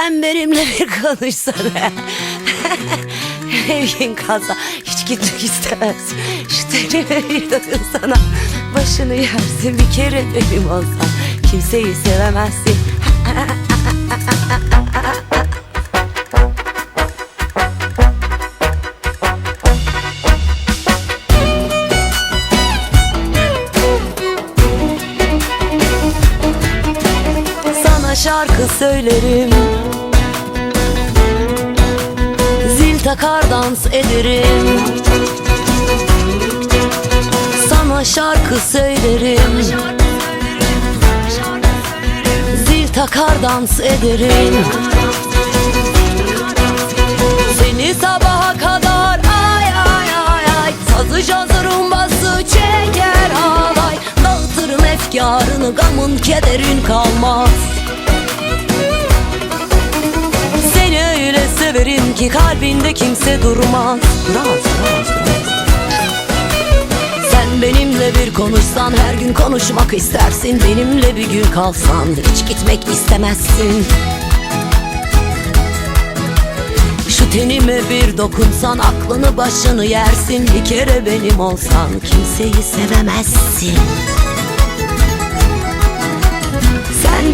Sen benimle bir konuşsana. Evin kalsa hiç gitmek istemez. Şu tenime bir dokunsana. Başını yersin bir kere benim olsan. Kimseyi sevemezsin. Sana şarkı söylerim Zil takar dans ederim. Sana şarkı söylerim. Zil takar dans ederim. Seni sabaha kadar ay ay ay ay. Sazı cazırın bası çeker alay. Dağıtırım efkarını gamın kederin kalmaz ki kalbinde kimse durmaz. Duramaz, duramaz, duramaz. Sen benimle bir konuşsan her gün konuşmak istersin. Benimle bir gün kalsan hiç gitmek istemezsin. Şu tenime bir dokunsan aklını başını yersin. Bir kere benim olsan kimseyi sevemezsin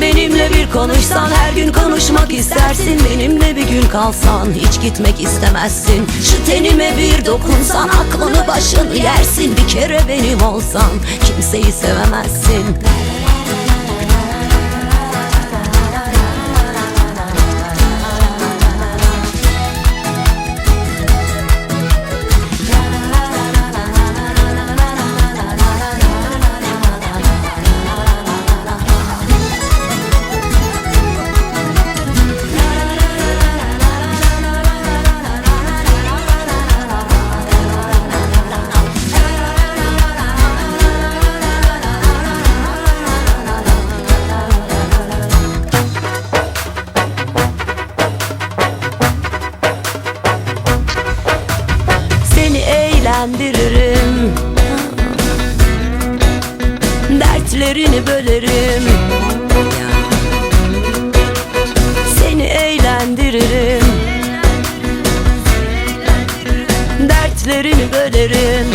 benimle bir konuşsan her gün konuşmak istersin. Benimle bir gün kalsan hiç gitmek istemezsin. Şu tenime bir dokunsan aklını başını yersin. Bir kere benim olsan kimseyi sevemezsin eğlendiririm Dertlerini bölerim. Seni eğlendiririm. Dertlerini bölerim.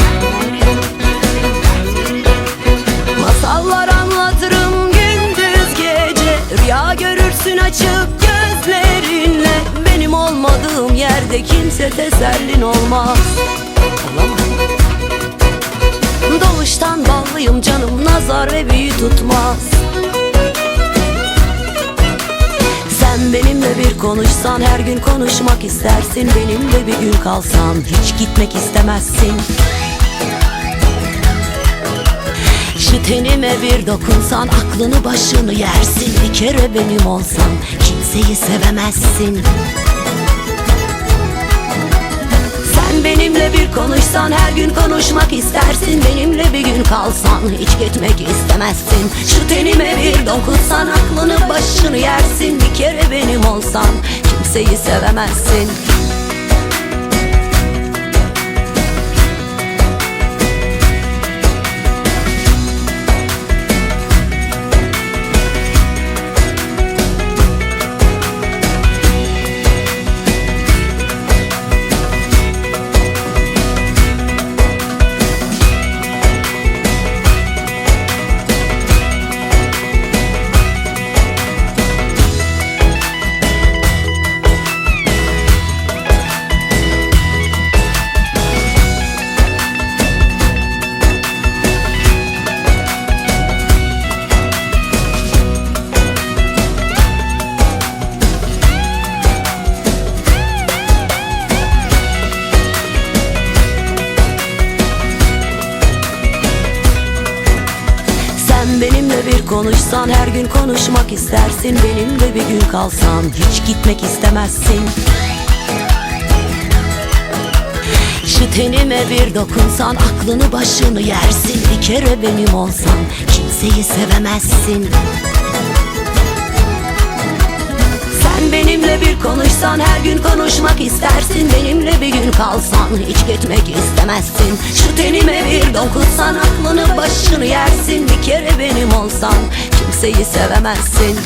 Masallar anlatırım gündüz gece. Rüya görürsün açıp gözlerinle. Benim olmadığım yerde kimse tesellin olmaz nazar ve büyü tutmaz. Sen benimle bir konuşsan her gün konuşmak istersin. Benimle bir gün kalsan hiç gitmek istemezsin. Şu tenime bir dokunsan aklını başını yersin. Bir kere benim olsan kimseyi sevemezsin. Sen benimle bir konuşsan her gün konuşmak istersin. Gün kalsan hiç gitmek istemezsin. Şu tenime bir dokunsan aklını başını yersin. Bir kere benim olsan kimseyi sevemezsin bir konuşsan her gün konuşmak istersin. Benimle bir gün kalsan hiç gitmek istemezsin. Şu tenime bir dokunsan aklını başını yersin. Bir kere benim olsan kimseyi sevemezsin benimle bir konuşsan her gün konuşmak istersin. Benimle bir gün kalsan hiç gitmek istemezsin. Şu tenime bir dokunsan aklını başını yersin. Bir kere benim olsan kimseyi sevemezsin